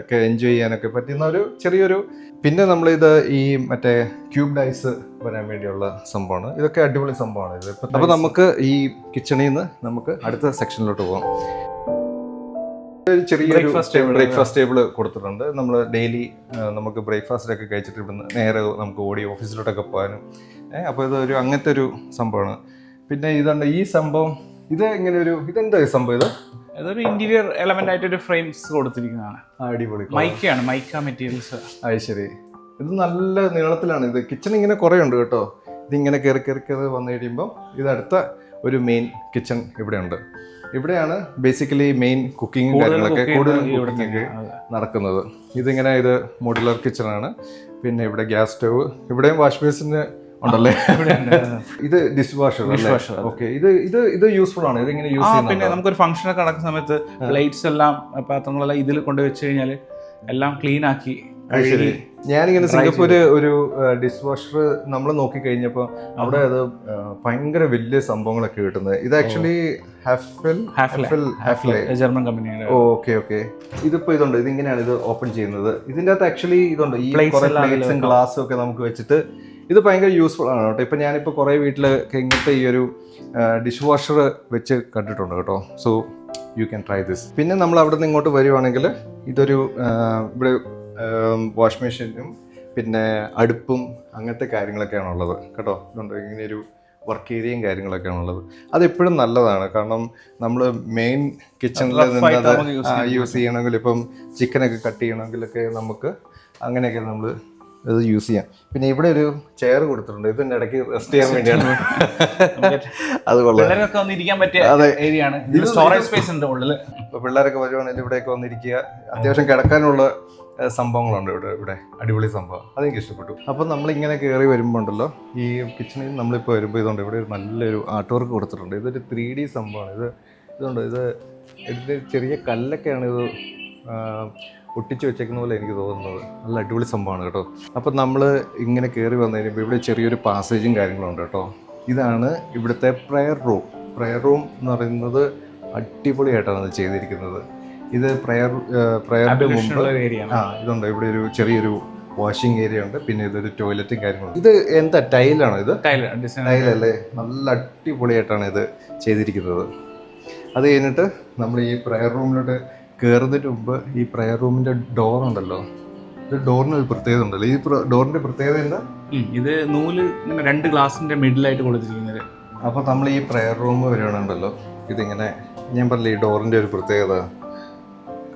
ഒക്കെ എൻജോയ് ചെയ്യാനൊക്കെ പറ്റുന്ന ഒരു ചെറിയൊരു പിന്നെ നമ്മൾ ഇത് ഈ മറ്റേ ക്യൂബ് ഡൈസ് വരാൻ വേണ്ടിയുള്ള സംഭവമാണ്. ഇതൊക്കെ അടിപൊളി സംഭവമാണ് ഇത്. അപ്പൊ നമുക്ക് ഈ കിച്ചണിൽ നിന്ന് നമുക്ക് അടുത്ത സെക്ഷനിലോട്ട് പോകാം ഒരു ചെറിയൊരു. ബ്രേക്ക്ഫാസ്റ്റ് ടേബിൾ കൊടുത്തിട്ടുണ്ട്. നമ്മൾ ഡെയിലി നമുക്ക് ബ്രേക്ക്ഫാസ്റ്റ് ഒക്കെ കഴിച്ചിട്ട് ഇവിടുന്ന് നേരെ നമുക്ക് ഓടി ഓഫീസിലോട്ടൊക്കെ പോകാനും. അപ്പോൾ ഇതൊരു അങ്ങനത്തെ ഒരു സംഭവമാണ്. പിന്നെ ഇതുണ്ട് ഈ സംഭവം ഇത് എങ്ങനെ ഒരു ഇതെന്താ സംഭവം ഇത്? അതൊരു ഇന്റീരിയർ എലമെന്റ് ആയിട്ട് ഒരു ഫ്രെയിംസ് കൊടുത്തിരിക്കുന്നതാണ്. അടിപൊളി. മൈക്കാണ് മൈക്ക മെറ്റീരിയൽസ് അത് ശരി. ഇത് നല്ല നീളത്തിലാണ്. ഇത് കിച്ചൺ ഇങ്ങനെ കുറേ ഉണ്ട് കേട്ടോ. ഇതിങ്ങനെ കയറി കയറി കയറി വന്നു കഴിയുമ്പോൾ ഇത് അടുത്ത ഒരു മെയിൻ കിച്ചൺ ഇവിടെ ഉണ്ട് ഇവിടെയാണ് ബേസിക്കലി മെയിൻ കുക്കിംഗ് കാര്യങ്ങളൊക്കെ കൂടുതൽ നടക്കുന്നത്. ഇതിങ്ങനെ ഇത് മോഡുലർ കിച്ചൺ ആണ്. പിന്നെ ഇവിടെ ഗ്യാസ് സ്റ്റവ് ഇവിടെയും വാഷ് ബേസിന് ഉണ്ടല്ലേ? ഇത് ഡിഷ് വാഷർ ഓക്കെ ഇത് ഇത് ഇത് യൂസ്ഫുൾ ആണ്. ഇതിങ്ങനെ യൂസ് പിന്നെ നമുക്കൊരു ഫംഗ്ഷനൊക്കെ നടക്കുന്ന സമയത്ത് പ്ലേറ്റ്സ് എല്ലാം പാത്രങ്ങളെല്ലാം ഇതിൽ കൊണ്ടുവച്ച് കഴിഞ്ഞാൽ എല്ലാം ക്ലീൻ ആക്കി ശരി. ഞാനിങ്ങനെ സിംഗപ്പൂര് ഒരു ഡിഷ് വാഷർ നമ്മൾ നോക്കി കഴിഞ്ഞപ്പോൾ അവിടെ അത് ഭയങ്കര വലിയ സംഭവങ്ങളൊക്കെ കിട്ടുന്നത്. ഇത് ആക്ച്വലി ഹാഫിൽ ഹാഫിൽ ഹാഫിലെ ജർമ്മൻ കമ്പനിയുടെ ഓക്കെ ഓക്കെ ഇതിപ്പോ ഇതുണ്ട്. ഇതിങ്ങനെയാണ് ഇത് ഓപ്പൺ ചെയ്യുന്നത്. ഇതിന്റെ അകത്ത് ആക്ച്വലി ഇതുണ്ട്. ഈ പ്ലേറ്റ്സും ഗ്ലാസ് ഒക്കെ നമുക്ക് വെച്ചിട്ട് ഇത് ഭയങ്കര യൂസ്ഫുൾ ആണ് കേട്ടോ. ഇപ്പൊ ഞാനിപ്പോ കുറെ വീട്ടിൽ ഇങ്ങനത്തെ ഈ ഒരു ഡിഷ് വാഷർ വെച്ച് കണ്ടിട്ടുണ്ട് കേട്ടോ. So you can try this പിന്നെ നമ്മൾ അവിടെ നിന്ന് ഇങ്ങോട്ട് വരുവാണെങ്കിൽ ഇതൊരു ഇവിടെ വാഷ് മെഷീനും പിന്നെ അടുപ്പും അങ്ങനത്തെ കാര്യങ്ങളൊക്കെയാണ് ഉള്ളത്. കേട്ടോ? ഇതുണ്ട്. ഇങ്ങനെ ഒരു വർക്ക് ഏരിയയും കാര്യങ്ങളൊക്കെയാണ് ഉള്ളത്. അതെപ്പോഴും നല്ലതാണ്. കാരണം നമ്മൾ മെയിൻ കിച്ചണിൽ നിന്ന് ആയിട്ട് നമുക്ക് use നിന്ന് യൂസ് ചെയ്യണമെങ്കിൽ ഇപ്പം ചിക്കനൊക്കെ കട്ട് ചെയ്യണമെങ്കിലൊക്കെ നമുക്ക് അങ്ങനെയൊക്കെ നമ്മൾ ഇത് യൂസ് ചെയ്യാം. പിന്നെ ഇവിടെ ഒരു ചെയർ കൊടുത്തിട്ടുണ്ട്. ഇതിന്റെ ഇടയ്ക്ക് റെസ്റ്റ് ചെയ്യാൻ വേണ്ടിയാണ്. അത് കൊള്ളാം. പിള്ളേരൊക്കെ വന്നിരിക്കാൻ പറ്റിയ. ഏരിയ ആണ് സ്റ്റോറേജ് സ്പേസ് ഉണ്ട് ഉള്ളിൽ പിള്ളേരൊക്കെ വരുവാണെങ്കിൽ ഇവിടെയൊക്കെ വന്നിരിക്കുക. അത്യാവശ്യം കിടക്കാനുള്ള സംഭവങ്ങളുണ്ട് ഇവിടെ ഇവിടെ അടിപൊളി സംഭവം. അതെനിക്ക് ഇഷ്ടപ്പെട്ടു. അപ്പോൾ നമ്മളിങ്ങനെ കയറി വരുമ്പോൾ ഉണ്ടല്ലോ ഈ കിച്ചണിൽ നമ്മളിപ്പോൾ വരുമ്പോൾ ഇതുണ്ട് ഇവിടെ ഒരു നല്ലൊരു ആർട്ട് വർക്ക് കൊടുത്തിട്ടുണ്ട്. ഇതൊരു ത്രീ ഡി സംഭവമാണ്. ഇത് ഇതുണ്ട് ഇത് ഇതിന്റെ ചെറിയ കല്ലൊക്കെയാണ് ഇത് ഒട്ടിച്ചു വെച്ചേക്കുന്ന പോലെ എനിക്ക് തോന്നുന്നത്. നല്ല അടിപൊളി സംഭവമാണ് കേട്ടോ. അപ്പോൾ നമ്മൾ ഇങ്ങനെ കയറി വന്നു കഴിയുമ്പോൾ ഇവിടെ ചെറിയൊരു പാസേജും കാര്യങ്ങളും ഉണ്ട് കേട്ടോ. ഇതാണ് ഇവിടുത്തെ പ്രെയർ റൂം പ്രെയർ റൂം എന്ന് പറയുന്നത് അടിപൊളിയായിട്ടാണ് ചെയ്തിരിക്കുന്നത്. ഇത് പ്രയർ പ്രയറിന്റെ മുമ്പ് ആ ഇതുണ്ട്. ഇവിടെ ഒരു ചെറിയൊരു വാഷിംഗ് ഏരിയ ഉണ്ട്. പിന്നെ ഇതൊരു ടോയ്ലറ്റും കാര്യങ്ങളും. ഇത് എന്താ ടൈലാണോ ഇത്? ടൈലല്ലേ നല്ല അടിപൊളിയായിട്ടാണ് ഇത് ചെയ്തിരിക്കുന്നത്. അത് കഴിഞ്ഞിട്ട് നമ്മൾ ഈ പ്രയർ റൂമിലോട്ട് കയറുന്നതിന് മുമ്പ് ഈ പ്രയർ റൂമിന്റെ ഡോർ ഉണ്ടല്ലോ. ഇത് ഡോറിന് ഒരു പ്രത്യേകത ഉണ്ടല്ലോ. ഈ ഡോറിന്റെ പ്രത്യേകത എന്താ? ഇത് നൂൽ ഇങ്ങനെ രണ്ട് ഗ്ലാസിന്റെ മിഡിലായിട്ട് കൊടുത്തിരിക്കുന്നത്. അപ്പോൾ നമ്മൾ ഈ പ്രയർ റൂം വരികയാണുണ്ടല്ലോ ഇതിങ്ങനെ ഞാൻ പറഞ്ഞില്ലേ ഈ ഡോറിന്റെ ഒരു പ്രത്യേകത.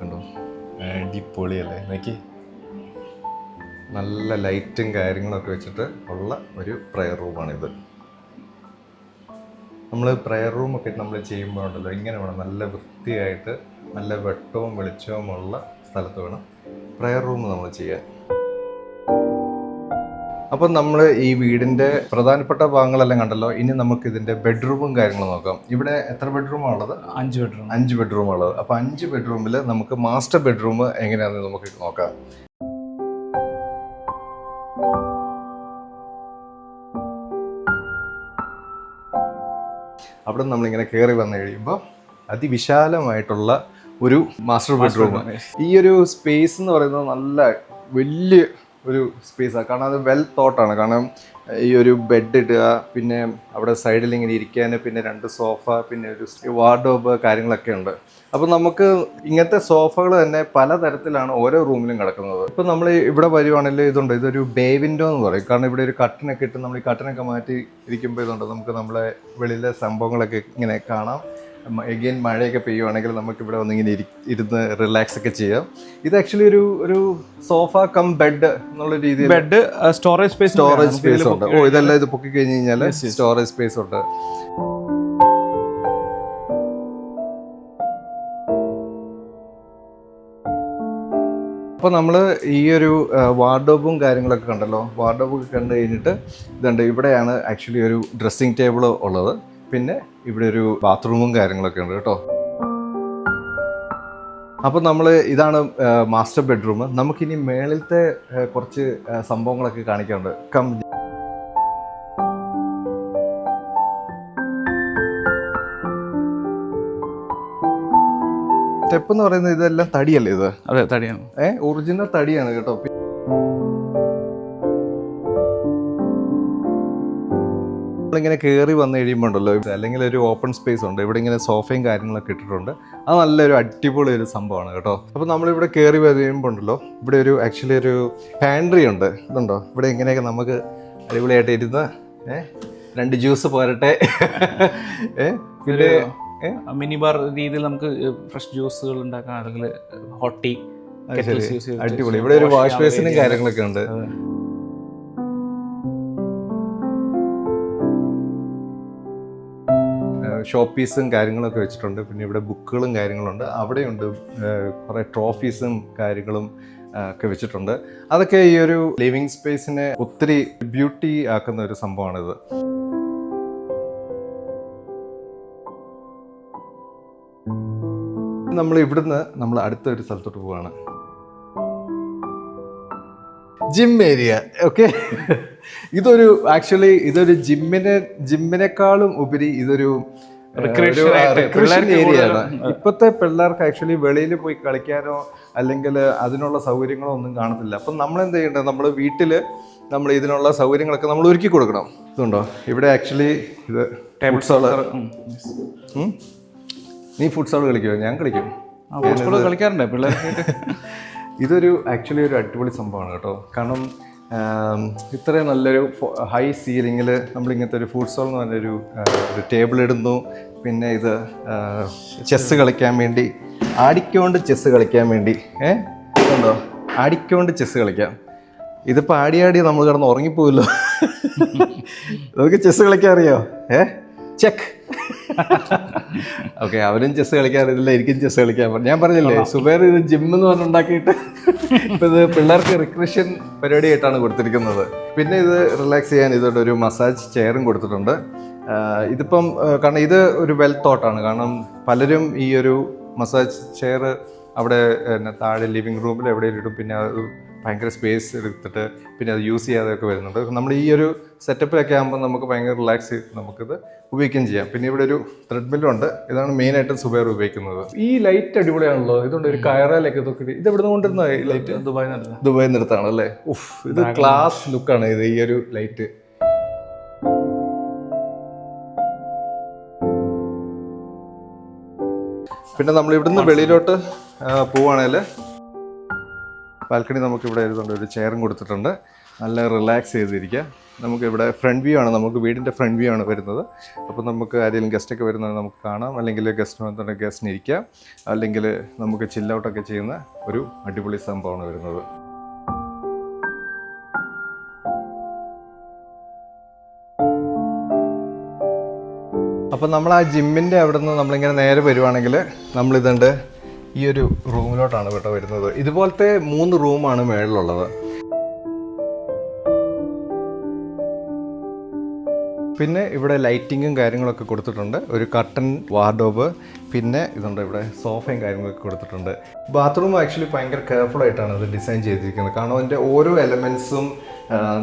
കണ്ടോ? അടിപൊളിയല്ലേ? നോക്കി. നല്ല ലൈറ്റും കാര്യങ്ങളൊക്കെ വെച്ചിട്ട് ഉള്ള ഒരു പ്രയർ റൂമാണിത് നമ്മൾ പ്രയർ റൂമൊക്കെ നമ്മൾ ചെയ്യുമ്പോൾ ഉണ്ടല്ലോ ഇങ്ങനെ വേണം. നല്ല വൃത്തിയായിട്ട് നല്ല വെട്ടവും വെളിച്ചവും ഉള്ള സ്ഥലത്ത് വേണം പ്രയർ റൂം നമ്മൾ ചെയ്യാൻ. അപ്പം നമ്മൾ ഈ വീടിന്റെ പ്രധാനപ്പെട്ട ഭാഗങ്ങളെല്ലാം കണ്ടല്ലോ. ഇനി നമുക്ക് ഇതിന്റെ ബെഡ്റൂമും കാര്യങ്ങളും നോക്കാം. ഇവിടെ എത്ര ബെഡ്റൂമാണ് ഉള്ളത്? അഞ്ച് ബെഡ്റൂം. അഞ്ച് ബെഡ്റൂം ഉള്ളത്. അപ്പൊ അഞ്ച് ബെഡ്റൂമിൽ നമുക്ക് മാസ്റ്റർ ബെഡ്റൂം എങ്ങനെയാണെന്ന് നമുക്ക് നോക്കാം. അവിടെ നമ്മളിങ്ങനെ കയറി വന്നു കഴിയുമ്പോൾ അതിവിശാലമായിട്ടുള്ള ഒരു മാസ്റ്റർ ബെഡ്റൂം. ഈ ഒരു സ്പേസ് എന്ന് പറയുന്നത് നല്ല വലിയ ഒരു സ്പേസാണ് കാരണം അത് വെൽ തോട്ടാണ് കാരണം ഈ ഒരു ബെഡ് ഇടുക പിന്നെ അവിടെ സൈഡിൽ ഇങ്ങനെ ഇരിക്കാൻ പിന്നെ രണ്ട് സോഫ പിന്നെ ഒരു വാർഡോബ് കാര്യങ്ങളൊക്കെ ഉണ്ട്. അപ്പോൾ നമുക്ക് ഇങ്ങനത്തെ സോഫകൾ തന്നെ പലതരത്തിലാണ് ഓരോ റൂമിലും കിടക്കുന്നത്. ഇപ്പം നമ്മൾ ഇവിടെ വരുവാണെങ്കിൽ ഇതുണ്ട്. ഇതൊരു ബേ വിൻഡോ എന്ന് പറയും. കാരണം ഇവിടെ ഒരു കട്ടനൊക്കെ ഇട്ട് നമ്മൾ ഈ കട്ടനൊക്കെ മാറ്റി ഇരിക്കുമ്പോൾ ഇതുണ്ട്. നമുക്ക് നമ്മളെ വെളിയിലെ സംഭവങ്ങളൊക്കെ ഇങ്ങനെ കാണാം. എഗെയിൻ മഴയൊക്കെ പെയ്യുവാണെങ്കിൽ നമുക്ക് ഇവിടെ വന്നിങ്ങനെ ഇരി ഇരുന്ന് റിലാക്സ് ഒക്കെ ചെയ്യാം. ഇത് ആക്ച്വലി ഒരു ഒരു സോഫ കം ബെഡ് എന്നുള്ള രീതിയിൽ bed storage space storage space ഉണ്ട്. ഓ ഇതെല്ലാം ഇത് പൊക്കി കഴിഞ്ഞ് കഴിഞ്ഞാൽ സ്റ്റോറേജ് സ്പേസ് ഉണ്ട്. അപ്പോൾ നമ്മൾ ഈ ഒരു വാർഡോബും കാര്യങ്ങളൊക്കെ കണ്ടല്ലോ. വാർഡോബൊക്കെ കണ്ടു കഴിഞ്ഞിട്ട് ഇതുണ്ട് ഇവിടെയാണ് ആക്ച്വലി ഒരു ഡ്രസ്സിങ് ടേബിൾ ഉള്ളത്. പിന്നെ ഇവിടെ ഒരു ബാത്റൂമും കാര്യങ്ങളൊക്കെ ഉണ്ട് കേട്ടോ. അപ്പോൾ നമ്മൾ ഇതാണ് മാസ്റ്റർ ബെഡ്റൂം. നമുക്കിനി മേളിലത്തെ കുറച്ച് സംഭവങ്ങളൊക്കെ കാണിക്കാനുണ്ട്. കം. സ്റ്റെപ്പ് എന്ന് പറയുന്നത് ഇതെല്ലാം തടിയല്ലേ ഇത്? അതെ തടിയാണ്. ഏഹ് ഒറിജിനൽ തടിയാണ് കേട്ടോ. നമ്മളിങ്ങനെ കയറി വന്ന് കഴിയുമ്പോൾ ഉണ്ടല്ലോ അല്ലെങ്കിൽ ഒരു ഓപ്പൺ സ്പേസ് ഉണ്ട് ഇവിടെ ഇങ്ങനെ സോഫയും കാര്യങ്ങളൊക്കെ ഇട്ടിട്ടുണ്ട്. അത് നല്ലൊരു അടിപൊളി ഒരു സംഭവമാണ് കേട്ടോ. അപ്പോൾ നമ്മളിവിടെ കയറി വരുമ്പോൾ ഉണ്ടല്ലോ ഇവിടെ ഒരു ആക്ച്വലി ഒരു പാൻട്രി ഉണ്ട്. ഇതുണ്ടോ? ഇവിടെ ഇങ്ങനെയൊക്കെ നമുക്ക് അടിപൊളിയായിട്ട് ഇരുന്ന് രണ്ട് ജ്യൂസ് പോരട്ടെ. പിന്നെ? മിനി ബാർ രീതിയിൽ നമുക്ക് ഫ്രഷ് ജ്യൂസുകൾ ഉണ്ടാക്കാം അല്ലെങ്കിൽ ഹോട്ട് ടീ അടിപൊളി. ഇവിടെ ഒരു വാഷ് ബേസിനും കാര്യങ്ങളൊക്കെ ഉണ്ട്. ഷോപ്പ് പീസും കാര്യങ്ങളൊക്കെ വെച്ചിട്ടുണ്ട്. പിന്നെ ഇവിടെ ബുക്കുകളും കാര്യങ്ങളുണ്ട്. അവിടെയുണ്ട് കുറേ ട്രോഫീസും കാര്യങ്ങളും ഒക്കെ വെച്ചിട്ടുണ്ട്. അതൊക്കെ ഈ ഒരു ലിവിങ് സ്പേസിനെ ഒത്തിരി ബ്യൂട്ടി ആക്കുന്ന ഒരു സംഭവമാണിത്. നമ്മൾ ഇവിടുന്ന് നമ്മൾ അടുത്തൊരു സ്ഥലത്തോട്ട് പോവാണ്. ജിം ഏരിയ ഓക്കെ ഇതൊരു ആക്ച്വലി ഇതൊരു ജിമ്മിനെ ജിമ്മിനേക്കാളും ഉപരി ഇതൊരു ഏരിയയാണ് ഇപ്പോഴത്തെ പിള്ളേർക്ക് ആക്ച്വലി വെളിയിൽ പോയി കളിക്കാനോ അല്ലെങ്കിൽ അതിനുള്ള സൗകര്യങ്ങളോ ഒന്നും കാണത്തില്ല. അപ്പം നമ്മൾ എന്ത് ചെയ്യേണ്ടത്? നമ്മൾ വീട്ടിൽ നമ്മൾ ഇതിനുള്ള സൗകര്യങ്ങളൊക്കെ നമ്മൾ ഒരുക്കി കൊടുക്കണം. ഇതുണ്ടോ? ഇവിടെ ആക്ച്വലി ഇത് ഫുട്സോൾ നീ ഫുട്സോൾ കളിക്കുമോ ഞാൻ കളിക്കും. കളിക്കാറുണ്ട് പിള്ളേർക്ക്. ഇതൊരു ആക്ച്വലി ഒരു അടിപൊളി സംഭവമാണ് കേട്ടോ. കാരണം ഇത്രയും നല്ലൊരു ഹൈ സീലിങ്ങിൽ നമ്മളിങ്ങനത്തെ ഒരു ഫുഡ് സോൾ എന്ന് പറഞ്ഞൊരു ഒരു ടേബിൾ ഇടുന്നു. പിന്നെ ഇത് ചെസ്സ് കളിക്കാൻ വേണ്ടി ആടിക്കൊണ്ട് ചെസ്സ് കളിക്കാൻ വേണ്ടി ഏ? ഉണ്ടോ ആടിക്കൊണ്ട് ചെസ്സ് കളിക്കാം. ഇതിപ്പോൾ ആടി ആടി നമ്മൾ കിടന്ന് ഉറങ്ങിപ്പോവല്ലോ. നമുക്ക് ചെസ്സ് കളിക്കാൻ അറിയോ? ഏ? ചെക്ക്. ഓക്കെ അവരും ചെസ് കളിക്കാറില്ല എനിക്കും ചെസ് കളിക്കാൻ പറഞ്ഞു. ഞാൻ പറഞ്ഞില്ലേ സുബേർ ഇത് ജിം എന്ന് പറഞ്ഞുണ്ടാക്കിയിട്ട് ഇപ്പം ഇത് പിള്ളേർക്ക് റിക്രഷൻ പരിപാടിയായിട്ടാണ് കൊടുത്തിരിക്കുന്നത്. പിന്നെ ഇത് റിലാക്സ് ചെയ്യാൻ ഇതോടെ ഒരു മസാജ് ചെയറും കൊടുത്തിട്ടുണ്ട്. ഇതിപ്പം കാരണം ഇത് ഒരു വെൽ തോട്ടാണ് കാരണം പലരും ഈ ഒരു മസാജ് ചെയർ അവിടെ എന്നെ താഴെ ലിവിങ് റൂമിൽ എവിടെയെങ്കിലും ഇടും. പിന്നെ ഭയങ്കര സ്പേസ് എടുത്തിട്ട് പിന്നെ അത് യൂസ് ചെയ്യാതെയൊക്കെ വരുന്നുണ്ട്. നമ്മൾ ഈ ഒരു സെറ്റപ്പിലൊക്കെ ആകുമ്പോൾ നമുക്ക് ഭയങ്കര റിലാക്സ് ചെയ്ത് നമുക്കിത് ഉപയോഗിക്കുകയും ചെയ്യാം. പിന്നെ ഇവിടെ ഒരു ത്രെഡ്മില്ലുണ്ട് ഇതാണ് മെയിനായിട്ടും സുബേർ ഉപയോഗിക്കുന്നത്. ഈ ലൈറ്റ് അടിപൊളിയാണല്ലോ. ഇതുകൊണ്ട് ഒരു കയറാലൊക്കെ ഇതൊക്കെ ഇത് എവിടെ നിന്ന് കൊണ്ടിരുന്ന ലൈറ്റ് ദുബായ് നടന്നത് ദുബായിൽ നിർത്താണ് അല്ലേ? ഉഫ് ഇത് ക്ലാസ് ലുക്കാണ് ഇത് ഈ ഒരു ലൈറ്റ് പിന്നെ നമ്മൾ ഇവിടുന്ന് വെളിയിലോട്ട് പോവാണേൽ ബാൽക്കണി നമുക്ക് ഇവിടെ ഇരുന്നുണ്ട് ഒരു ചെയറും കൊടുത്തിട്ടുണ്ട്. നല്ല റിലാക്സ് ചെയ്തിരിക്കുക. നമുക്കിവിടെ ഫ്രണ്ട് വ്യൂ ആണ്. നമുക്ക് വീടിന്റെ ഫ്രണ്ട് വ്യൂ ആണ് വരുന്നത്. അപ്പോൾ നമുക്ക് ആരെങ്കിലും ഗസ്റ്റൊക്കെ വരുന്നത് നമുക്ക് കാണാം. അല്ലെങ്കിൽ ഗസ്റ്റ് വന്നിട്ടുണ്ടെങ്കിൽ ഗസ്റ്റിന് ഇരിക്കാം. അല്ലെങ്കിൽ നമുക്ക് ചില്ലൗട്ടൊക്കെ ചെയ്യുന്ന ഒരു അടിപൊളി സംഭവമാണ് വരുന്നത്. അപ്പം നമ്മൾ ആ ജിമ്മിന്റെ അവിടെ നിന്ന് നമ്മളിങ്ങനെ നേരെ വരുവാണെങ്കിൽ നമ്മളിതുണ്ട് ഈ ഒരു റൂമിലോട്ടാണ് കേട്ടോ വരുന്നത്. ഇതുപോലത്തെ മൂന്ന് റൂമാണ് മേളിലുള്ളത്. പിന്നെ ഇവിടെ ലൈറ്റിങ്ങും കാര്യങ്ങളൊക്കെ കൊടുത്തിട്ടുണ്ട്. ഒരു കർട്ടൻ വാർഡോബ് പിന്നെ ഇതുണ്ട് ഇവിടെ സോഫയും കാര്യങ്ങളൊക്കെ കൊടുത്തിട്ടുണ്ട്. ബാത്റൂം ആക്ച്വലി ഭയങ്കര കെയർഫുൾ ആയിട്ടാണ് അത് ഡിസൈൻ ചെയ്തിരിക്കുന്നത്. കാരണം അതിന്റെ ഓരോ എലമെൻസും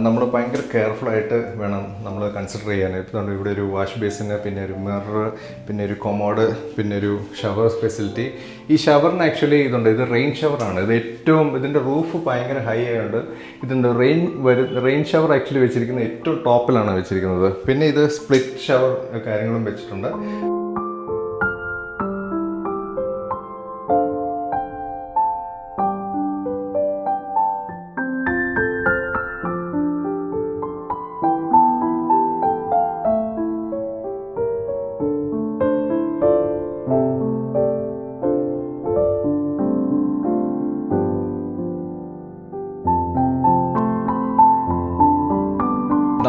നമ്മൾ ഭയങ്കര കെയർഫുൾ ആയിട്ട് വേണം നമ്മൾ കൺസിഡർ ചെയ്യാൻ. ഇപ്പം ഇവിടെ ഒരു വാഷ് ബേസിന് പിന്നെ ഒരു മിറർ പിന്നെ ഒരു കൊമോഡ് പിന്നെ ഒരു ഷവർ ഫെസിലിറ്റി ഈ ഷവറിന് ആക്ച്വലി ഇതുണ്ട്. ഇത് റെയിൻ ഷവറാണ് ഇത് ഏറ്റവും ഇതിന്റെ റൂഫ് ഭയങ്കര ഹൈ ആയതുകൊണ്ട് ഇതിന്റെ റെയിൻ വരു റെയിൻ ഷവർ ആക്ച്വലി വെച്ചിരിക്കുന്നത് ഏറ്റവും ടോപ്പിലാണ് വെച്ചിരിക്കുന്നത്. പിന്നെ ഇത് സ്പ്ലിറ്റ് ഷവർ കാര്യങ്ങളും വെച്ചിട്ടുണ്ട്.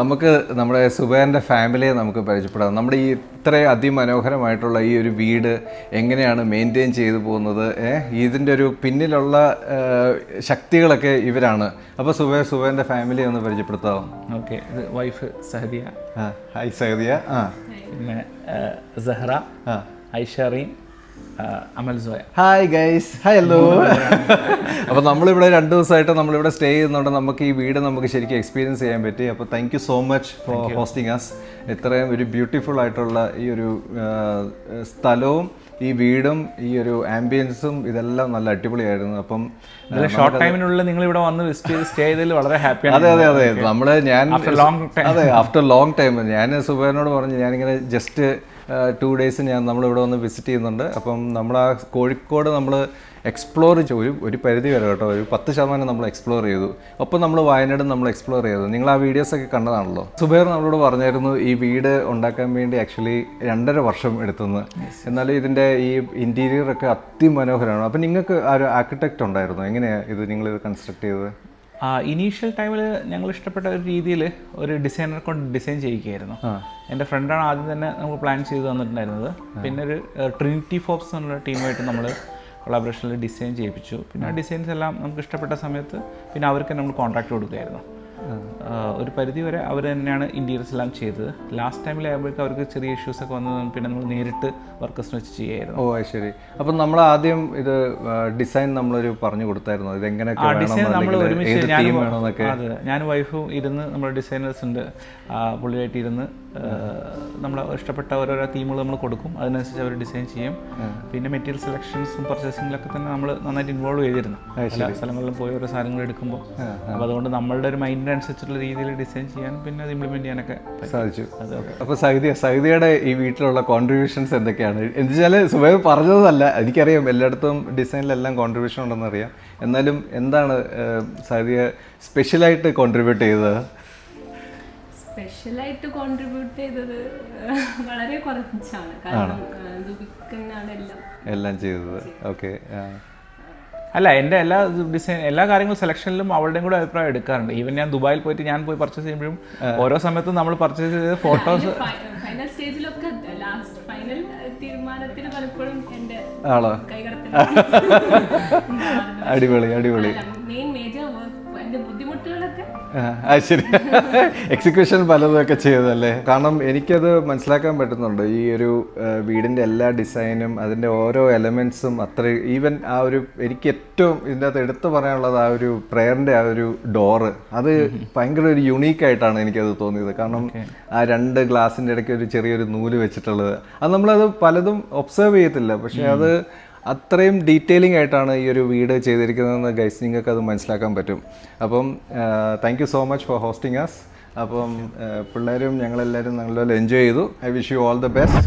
നമുക്ക് നമ്മുടെ സുബേറിന്റെ ഫാമിലിയെ നമുക്ക് പരിചയപ്പെടാം. നമ്മുടെ ഈ ഇത്ര അതിമനോഹരമായിട്ടുള്ള ഈ ഒരു വീട് എങ്ങനെയാണ് മെയിന്റെയിൻ ചെയ്തു പോകുന്നത്? ഇതിന്റെ ഒരു പിന്നിലുള്ള ശക്തികളൊക്കെ ഇവരാണ്. അപ്പോൾ സുബേർ സുബേറിന്റെ ഫാമിലി ഒന്ന് പരിചയപ്പെടുത്താമോ ഓക്കെ ഇത് വൈഫ് സഹദിയ. ഹായ് സഹദിയ. ആ. പിന്നെ സഹറ ആ. Aishareen Amal Zoya. Hi guys hi hello അപ്പോൾ നമ്മളിവിടെ രണ്ട് ദിവസമായിട്ട് നമ്മളിവിടെ സ്റ്റേ ചെയ്യുന്നുണ്ട്. നമുക്ക് ഈ വീട് നമുക്ക് ശരിക്കും എക്സ്പീരിയൻസ് ചെയ്യാൻ പറ്റി. അപ്പോൾ thank you so much for hosting us ഇത്രയും ഒരു ബ്യൂട്ടിഫുൾ ആയിട്ടുള്ള ഈ ഒരു സ്ഥലവും ഈ വീടും ഈ ഒരു ആംബിയൻസും ഇതെല്ലാം നല്ല അടിപൊളിയായിരുന്നു. അപ്പം ഷോർട്ട് ടൈമിനുള്ളിൽ നിങ്ങൾ ഇവിടെ വന്ന് വിസിറ്റ് ചെയ്ത് സ്റ്റേ ചെയ്തതിൽ വളരെ ഹാപ്പിയാണ് അതെ അതെ അതെ. നമ്മൾ ഞാൻ. അതെ ആഫ്റ്റർ ലോങ് ടൈം ഞാൻ സുബേറിനോട് പറഞ്ഞു ഞാനിങ്ങനെ ജസ്റ്റ് ടു ഡേയ്സ് ഞാൻ നമ്മളിവിടെ വന്ന് വിസിറ്റ് ചെയ്യുന്നുണ്ട്. അപ്പം നമ്മൾ ആ കോഴിക്കോട് നമ്മൾ എക്സ്പ്ലോർ ഒരു ഒരു പരിധി വരെ കേട്ടോ. ഒരു പത്ത് ശതമാനം നമ്മൾ എക്സ്പ്ലോർ ചെയ്തു. ഒപ്പം നമ്മൾ വയനാട് നമ്മൾ എക്സ്പ്ലോർ ചെയ്തു. നിങ്ങൾ ആ വീഡിയോസൊക്കെ കണ്ടതാണല്ലോ. സുബേർ നമ്മളോട് പറഞ്ഞായിരുന്നു ഈ വീട് ഉണ്ടാക്കാൻ വേണ്ടി ആക്ച്വലി രണ്ടര വർഷം എടുത്തെന്ന്. എന്നാൽ ഇതിന്റെ ഈ ഇന്റീരിയർ ഒക്കെ അതിമനോഹരമാണ്. അപ്പം നിങ്ങൾക്ക് ആ ഒരു ആർക്കിടെക്റ്റ് ഉണ്ടായിരുന്നു? എങ്ങനെയാണ് ഇത് നിങ്ങൾ ഇത് കൺസ്ട്രക്ട് ചെയ്തത്? ഇനീഷ്യൽ ടൈമിൽ ഞങ്ങൾ ഇഷ്ടപ്പെട്ട ഒരു രീതിയിൽ ഒരു ഡിസൈനറെ കൊണ്ട് ഡിസൈൻ ചെയ്യിക്കുകയായിരുന്നു. എന്റെ ഫ്രണ്ടാണ് ആദ്യം തന്നെ നമുക്ക് പ്ലാൻ ചെയ്ത് തന്നിട്ടുണ്ടായിരുന്നത്. പിന്നെ ഒരു ട്രിനിറ്റി ഫോക്സ് എന്നുള്ള ടീമായിട്ട് നമ്മൾ കൊളാബറേഷനിൽ ഡിസൈൻ ചെയ്യിപ്പിച്ചു. പിന്നെ ആ ഡിസൈൻസ് എല്ലാം നമുക്ക് ഇഷ്ടപ്പെട്ട സമയത്ത് പിന്നെ അവർക്ക് നമ്മൾ കോൺട്രാക്ട് കൊടുക്കുമായിരുന്നു ആ, ഒരു പരിധി വരെ അവർ തന്നെയാണ് ഇന്റീരിയർസ് എല്ലാം ചെയ്തത്. ലാസ്റ്റ് ടൈമിലായപ്പോഴേക്കും അവർക്ക് ചെറിയ ഇഷ്യൂസ് ഒക്കെ വന്നത് പിന്നെ നമ്മൾ നേരിട്ട് വർക്കേഴ്സിന് വെച്ച് ചെയ്യായിരുന്നു. ഓ ശരി. അപ്പം നമ്മൾ ആദ്യം ഇത് ഡിസൈൻ നമ്മളൊരു പറഞ്ഞു കൊടുത്തായിരുന്നു. ഇത് വേണം ഡിസൈൻ നമ്മൾ ഒരുമിച്ച് ഞാൻ അതെ ഞാൻ വൈഫും ഇരുന്ന് നമ്മുടെ ഡിസൈനേഴ്സ് ഉണ്ട്. പുള്ളിയായിട്ട് ഇരുന്ന് നമ്മൾ ഇഷ്ടപ്പെട്ട ഓരോരോ തീമുകൾ നമ്മൾ കൊടുക്കും. അതിനനുസരിച്ച് അവർ ഡിസൈൻ ചെയ്യും. പിന്നെ മെറ്റീരിയൽ സെലക്ഷൻസും പർച്ചേസിങ്ങിലൊക്കെ തന്നെ നമ്മൾ നന്നായിട്ട് ഇൻവോൾവ് ചെയ്തിരുന്നു. എല്ലാ സ്ഥലങ്ങളിലും പോയി ഓരോ സാധനങ്ങൾ എടുക്കുമ്പോൾ. അപ്പോൾ അതുകൊണ്ട് നമ്മളുടെ ഒരു മൈൻഡിന് അനുസരിച്ചുള്ള രീതിയിൽ ഡിസൈൻ ചെയ്യാൻ പിന്നെ അത് ഇംപ്ലിമെന്റ് ചെയ്യാനൊക്കെ. സാധിച്ചു. അപ്പോൾ സൗദിയ സൗദിയുടെ ഈ വീട്ടിലുള്ള കോൺട്രിബ്യൂഷൻസ് എന്തൊക്കെയാണ്? എന്ന് വെച്ചാൽ സുബൈർ പറഞ്ഞതല്ല. എനിക്കറിയാം എല്ലായിടത്തും ഡിസൈനിലെല്ലാം കോൺട്രിബ്യൂഷൻ ഉണ്ടെന്ന് അറിയാം എന്നാലും എന്താണ് ഏഹ്, സ്പെഷ്യലായിട്ട് കോൺട്രിബ്യൂട്ട് ചെയ്തത്? സ്പെഷ്യലായിട്ട് കോൺട്രിബ്യൂട്ട് ചെയ്തത് വളരെ കുറച്ചാണ്. കാരണം ദുബിക്കനാണ് എല്ലാം. എല്ലാം ചെയ്തത്. ഓക്കെ അല്ല എന്റെ എല്ലാ ഡിസൈൻ എല്ലാ കാര്യങ്ങളും സെലക്ഷനിലും അവളുടെയും കൂടെ അഭിപ്രായം എടുക്കാറുണ്ട്. ഈവൻ ഞാൻ ദുബായിൽ പോയിട്ട് ഞാൻ പോയി പർച്ചേസ് ചെയ്യുമ്പോഴും ഓരോ സമയത്തും നമ്മൾ പർച്ചേസ് ചെയ്ത ഫോട്ടോസ് ഫൈനൽ സ്റ്റേജിലൊക്കെ ലാസ്റ്റ് ഫൈനൽ തീരുമാനത്തിന് പലപ്പോഴും എന്റെ ആളോ അടിപൊളി അടിപൊളി. മെയിൻ ആ ശരി. എക്സിക്യൂഷൻ പലതൊക്കെ ചെയ്തല്ലേ കാരണം എനിക്കത് മനസ്സിലാക്കാൻ പറ്റുന്നുണ്ട്. ഈ ഒരു വീടിന്റെ വീടിന്റെ എല്ലാ ഡിസൈനും അതിന്റെ ഓരോ എലമെൻസും അത്ര ഈവൻ ആ ഒരു എനിക്ക് ഏറ്റവും ഇതിന്റെ അകത്ത് എടുത്തു പറയാനുള്ളത് ആ ഒരു പ്രെയറിന്റെ ആ ഒരു ഡോറ് അത് ഭയങ്കര ഒരു യുണീക്ക് ആയിട്ടാണ് എനിക്കത് തോന്നിയത്. കാരണം ആ രണ്ട് ഗ്ലാസിന്റെ ഇടയ്ക്ക് ഒരു ചെറിയൊരു നൂൽ വെച്ചിട്ടുള്ളത്. അത് നമ്മളത് പലതും ഒബ്സർവ് ചെയ്യത്തില്ല. പക്ഷേ അത് അത്രയും ഡീറ്റെയിലിംഗ് ആയിട്ടാണ് ഈ ഒരു വീട് ചെയ്തിരിക്കുന്നതെന്ന് ഗൈസ് നിങ്ങൾക്ക് അത് മനസ്സിലാക്കാൻ പറ്റും. അപ്പം thank you so much for hosting us അപ്പം പിള്ളേരും ഞങ്ങളെല്ലാവരും നല്ലപോലെ എൻജോയ് ചെയ്തു. I wish you all the best